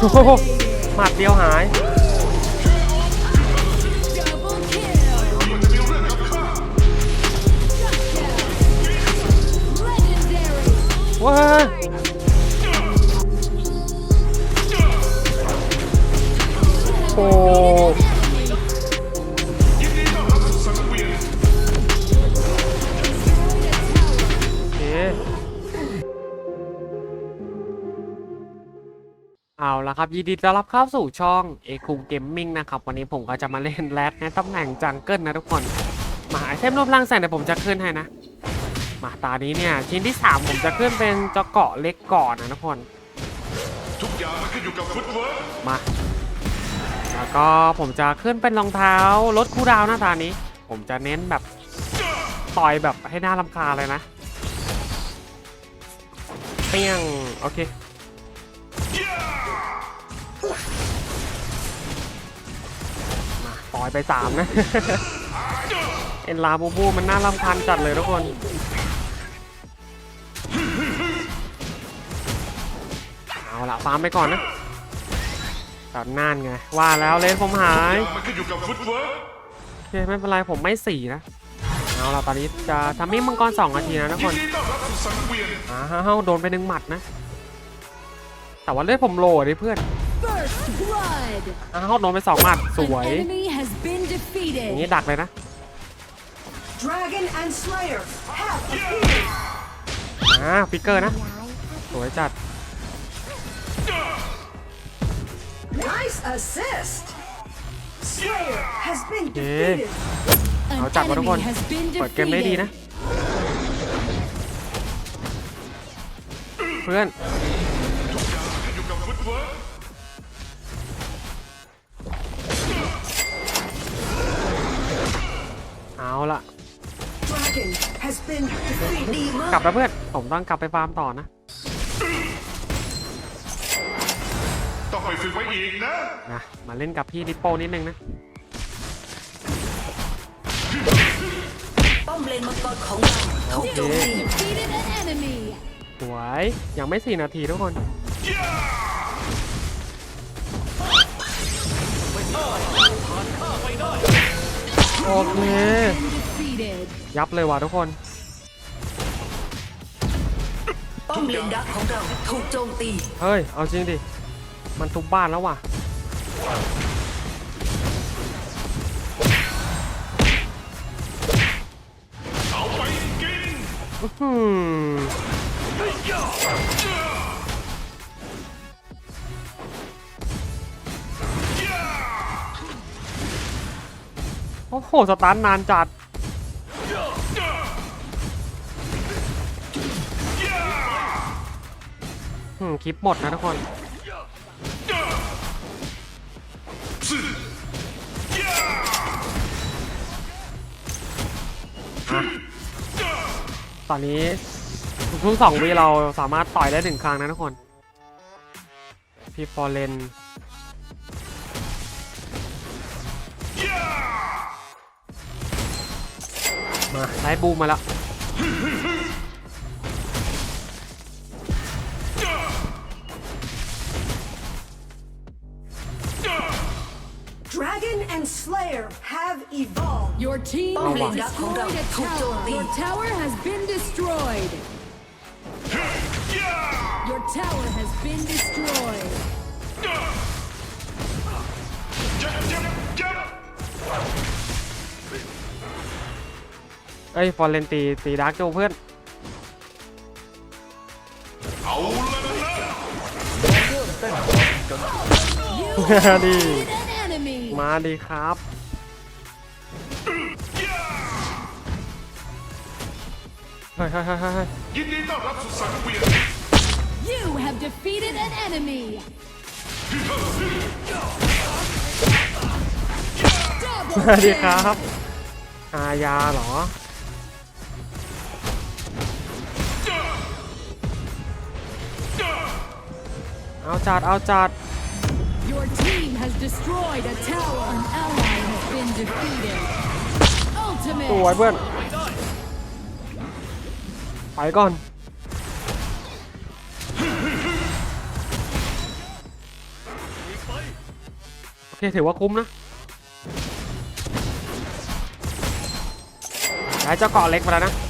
โอ้โหหมัดเดียวหาย Double kill. Legendary. ว้าโอ้โอ ละครับยินดีต้อนรับเข้าสู่ช่องเอคุงเกมมิ่งนะครับวันนี้ผมก็จะมาเล่นแรดในตำแหน่งจังเกิลนะทุกคน มาไอเทมรูปร่างแสงเดี๋ยวผมจะขึ้นให้นะ มาตานี้เนี่ยชิ้นที่ 3 ผมจะขึ้นเป็นเจาะเกาะเล็กก่อนนะทุกคน ทุกอย่างมันขึ้นอยู่กับฟุตเวิร์มา แล้วก็ผมจะขึ้นเป็นรองเท้าลดคูลดาวน์หน้าตานี้ ผมจะเน้นแบบต่อยแบบให้หน้ารำคาเลยนะเปี้ยงโอเค อยไปสามนะ เอ็นลาบูบูมันน่ารำคาญจัดเลยทุกคนเอาละฟาร์มไปก่อนนะตัดน่านไง ว่าแล้วเลนผมหายอย่างมันขึ้นอยู่กับฟุตเวิร์กโอเคไม่เป็นไรผมไม่สี่นะ เอาละตอนนี้จะทำมิ่งมังกรสองนาทีนะทุกคยินนดีต้อนรับสู่สังเวียนอ้าวโดนไปหนึ่งหมัดนะ แต่ว่าเลือดผมโหลดิเพื่อน First blood. อ้าวโดนไปสองหมัดสวย An enemy has been อย่างนี้ defeated. ดักเลยนะ Dragon and Slayer have appeared. อ่าฟิกเกอร์นะ สวยจัด Nice assist. Slayer has been Yeah. defeated. An เอาจัดมาทุกคน enemy has been เปิดเกมได้ดีนะ defeated. เพื่อนขึ้นอยู่กับฟุตเวิร์ก เอาละ Dragon has been defeated. กลับแล้วเพื่อน ผมต้องกลับไปฟาร์มต่อนะ ต้องไปฝึกไว้อีกนะนะ มาเล่นกับพี่ลิปโป้นิดนึงนะ ป้อมเลนมังกรของเราถูกโจมตี Defeated an enemy. สวย ยังไม่สี่นาทีทุกคน โอเค Been defeated. ยับเลยว่ะทุกคน ป้อมเลนดักของเราถูกโจมตี เฮ้ย เอาจริงดิ มันทุบบ้านแล้วว่ะ เอาไปกิน อืม โอ้โห สตาร์ทนานจัด อืม คลิปหมดนะทุกคนตอนนี้ทุกสองวีเราสามารถต่อยได้หนึ่งครั้งนะทุกคน พี่ฟอร์เรน มาได้บูมมาแล้ว Dragon and Slayer have evolved. Your team Oh, has wow. destroyed a tower. Your tower has been destroyed. Your tower has been destroyed. ยับยับยับ เอ้ยฟอร์เรนตีตีดาร์กโจเพื่อนเอาแล้วนะ You ดี defeated an enemy. มาดีครับเฮ้ยเฮ้ยเฮ้ยเฮ้ยยินดีต้อนรับสู่สังเวียน You have defeated an enemy. ส Double วัสดี kill. ครับ อาญาเหรอ เอาจัดเอาจัด Your team has destroyed a tower. An ally has been defeated. สวย Ultimate. เพื่อน ไปก่อนเค ถือว่าคุ้มนะได้เจ้าเกาะเล็กมาแล้วนะ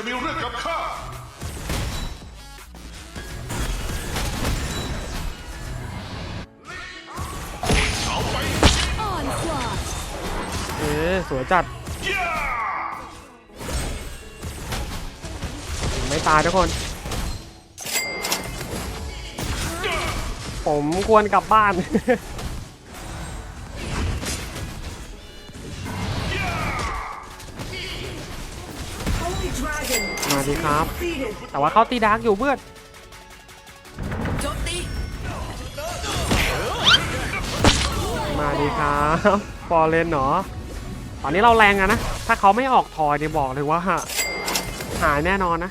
จะมีเรื่องกับข้า เอาไป Onslaught. เอ๊ะสวยจัด ย่าไม่ตายทุกคน ผมควรกลับบ้าน Dragon มาดีครับ defeated. แต่ว่าเขาตีดาร์กอยู่เพื่อนโจมตีมาดีครับฟอร์เรนเนาะตอนนี้เราแรงอะนะ ถ้าเขาไม่ออกทอยเนี่ยบอกเลยว่าหายแน่นอนนะ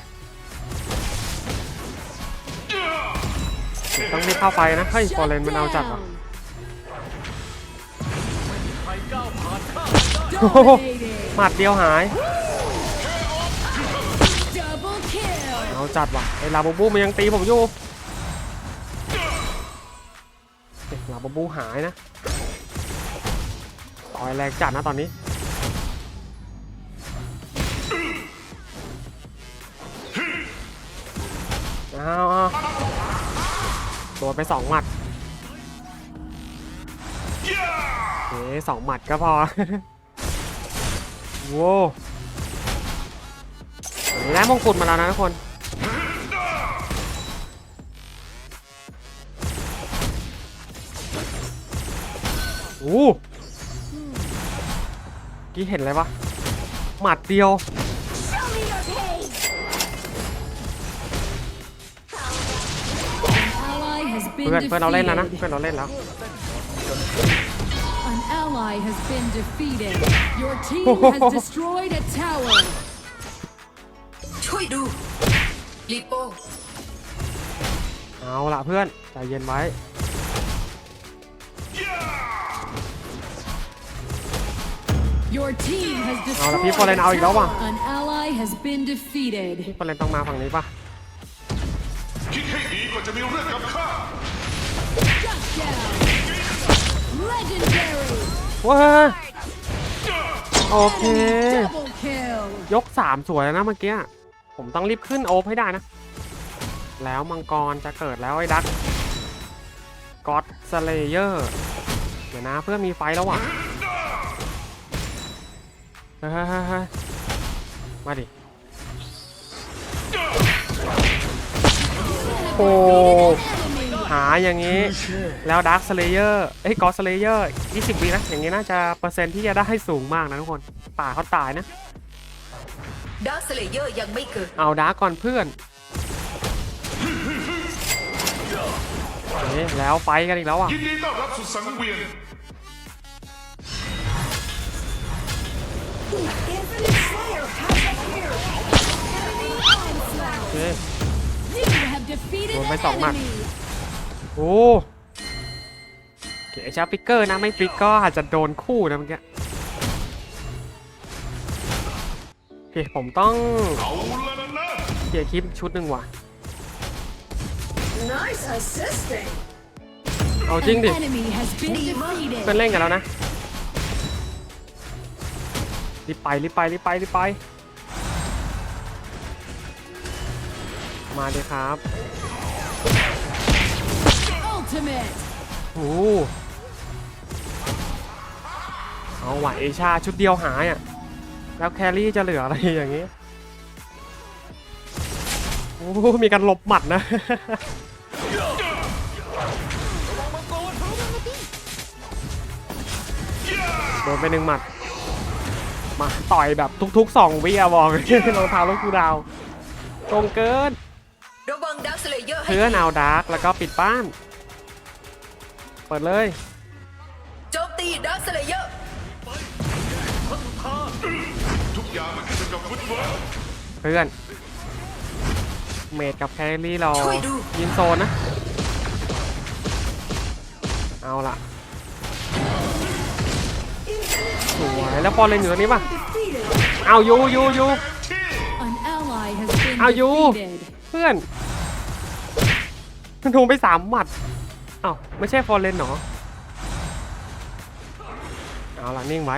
ต้องรีบเข้าไปนะเฮ้ยฟอร์เรนมันเอาจัดว่ะ Dominating. หมัดเดียวหาย เอาจัดว่ะไอ้ลาบูบูมันยังตีผมอยู่เอ๊ะลาบูบูหายนะต่อยแรงจัดนะตอนนี้เอาเอาโดนไปสองหมัดย่าเอ๊ะสองหมัดก็พอโว้ได้มงกุฎมาแล้วนะทุกคน โอ้กี้เห็นอะไรวะ หมัดเดียว Ally has been เพื่อนเพื่อนเราเล่นแล้วนะ defeated. เพื่อนเราเล่นแล้ว An ally has been defeated. Your team Oh. has destroyed a tower. ช่วยดูลิโป้เอาละเพื่อนใจเย็นไว้ Your team has เอาละ destroyed พี่ฟอร์เรนเอาอีกแล้วว่ะ An ally has been defeated. พี่ฟอร์เรนต้องมาฝั่งนี้ป่ะคิดให้ดีก่อนจะมีเรื่องกับข้า Shut down. Legendary. ว้าโอเค Double kill. ยก 3 สวยแล้วนะเมื่อกี้ ผมต้องรีบขึ้นโอฟให้ได้นะ แล้วมังกรจะเกิดแล้วไอ้ดักก็อดสเลเยอร์ เดี๋ยวนะเพื่อนมีไฟแล้วว่ะเฮ้ยเฮ้ยเฮ้ยเฮ้ยมาดิ โอ้หาอย่างนี้ แล้วดักสเลเยอร์เอ้ยกอสเลเยอร์20วินะ อย่างนี้น่าจะเปอร์เซ็นต์ที่จะได้ให้สูงมากนะทุกคน ป่าเขาตายนะ ดาร์คสเลเยอร์ยังไม่เกิด เอาดาร์กก่อนเพื่อนเอ๊ะแล้วไฟกันอีกแล้วอะ ยินดีต้อนรับสู่สังเวียน โอเค You have defeated Rồi, an mấy sòng mặt. enemy. โอ้โอเคชาร์ปิกเกอร์นะไม่ฟิกก็อาจจะโดนคู่นะเมื่อกี้โอเคผมต้องเอาละนะนะเกียร์คลิปชุดหนึ่งว่ะ Nice assisting เอาจริง An ดิ enemy has been เพื่อน defeated. เล่นกันแล้วนะ รีบไปรีบไปรีบไปรีบไป มาเลยครับ Ultimate. โอ้โหเอาว่ะเอชาชุดเดียวหายอะ แล้วแครี่จะเหลืออะไรอย่างงี้ โอ้โหมีการหลบหมัดนะโดนไปหนึ่งหมัด มาต่อยแบบทุกๆสองวิอะบอกรองเท้าลูกกูดาวตรงเกินระวังดาร์คสเลเยอร์ให้เพื่อนเอาดาร์กแล้วก็ปิดบ้าน เปิดเลยโจมตีดาร์คสเลเยอร์ทุกอย่างมันขึ้นอยู่กับฟุตเวิร์กเพื่อน เมดกับแคลรี่เราช่วยดูยินโซนนะ เอาละ สวยแล้วปอนเลนอยู่ตรงนี้ป่ะ defeated เอาอยูอยูอยูที่ An ally has been Ao, you. defeated. เพื่อนมันทงไปสามหมัดเอ้าไม่ใช่ฟอร์เรนเหรอเอาละนิ่งไว้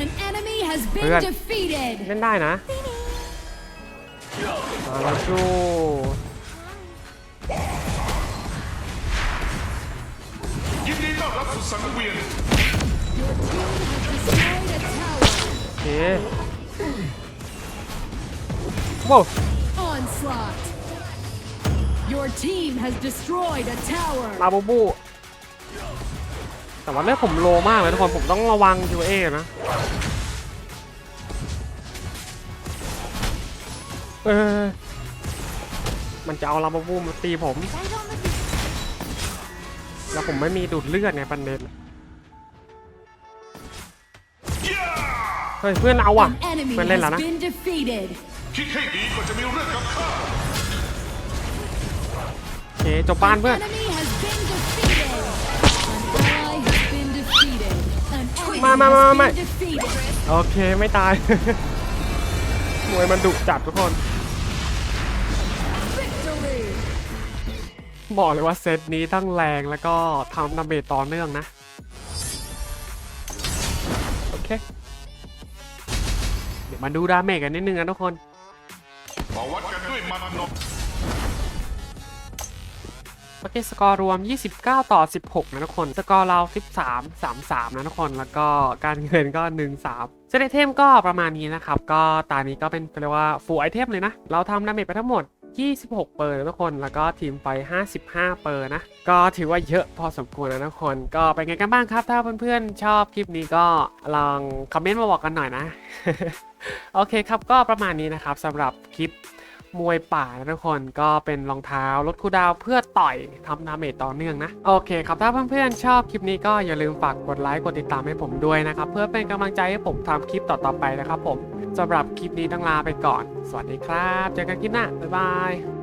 An enemy has been Good. defeated. เล่นได้นะมาแล้วจู ต้อนรับสู่สังเวียน Your team has destroyed a tower. โอเคว้าว Onslaught. Your team has destroyed a tower. มาบูบู แต่ว่าเลือดผมโลมากเลยทุกคน ผมต้องระวังยูเอนะเออมันจะเอาลาบูบูมาตีผม แล้วผมไม่มีดูดเลือดไงประเด็นเฮ้ยเพื่อนเอาอะ An enemy เพื่อนเล่นแล้ว has นะ been defeated. คิดให้ดีก่อนจะมีเรื่องกับข้าโอเคจบบ้านเพื่อน An enemy has been defeated. An ally has been defeated. An enemy มามามา has มา been defeated. โอเคไม่ตายมวยมันดุจัดทุกคน บอกเลยว่าเซตนี้ทั้งแรงแล้วก็ทำดาเมจต่อเนื่องนะ โอเค เดี๋ยวมาดูดาเมจกันนิดนึงนะทุกคนมาวัดกันด้วยมัดนกโอเคสกอร์รวม 29 ต่อ 16 นะทุกคน สกอร์เรา 13 33 นะทุกคน แล้วก็การเงินก็ 1 3เซตไอเทมก็ประมาณนี้นะครับ ก็ตานี้ก็เป็นเรียกว่าฟูไอเทมเลยนะ เราทำดาเมจไปทั้งหมด 26 เปอร์นะทุกคน แล้วก็ทีมไป 55 เปอร์นะ ก็ถือว่าเยอะพอสมควรนะทุกคน ก็เป็นไงกันบ้างครับ ถ้าเพื่อนๆ ชอบคลิปนี้ก็ลองคอมเมนต์มาบอกกันหน่อยนะ โอเคครับ ก็ประมาณนี้นะครับสำหรับคลิป มวยป่านะทุกคนก็เป็นรองเท้าลดคูดาวเพื่อต่อยทำดาเมจต่อเนื่องนะ โอเคครับถ้าเพื่อนๆชอบคลิปนี้ก็อย่าลืมฝากกดไลค์กดติดตามให้ผมด้วยนะครับ เพื่อเป็นกำลังใจให้ผมทำคลิปต่อๆไปนะครับผมสำหรับคลิปนี้ต้องลาไปก่อน สวัสดีครับ เจอกันคลิปหน้าบ๊ายบาย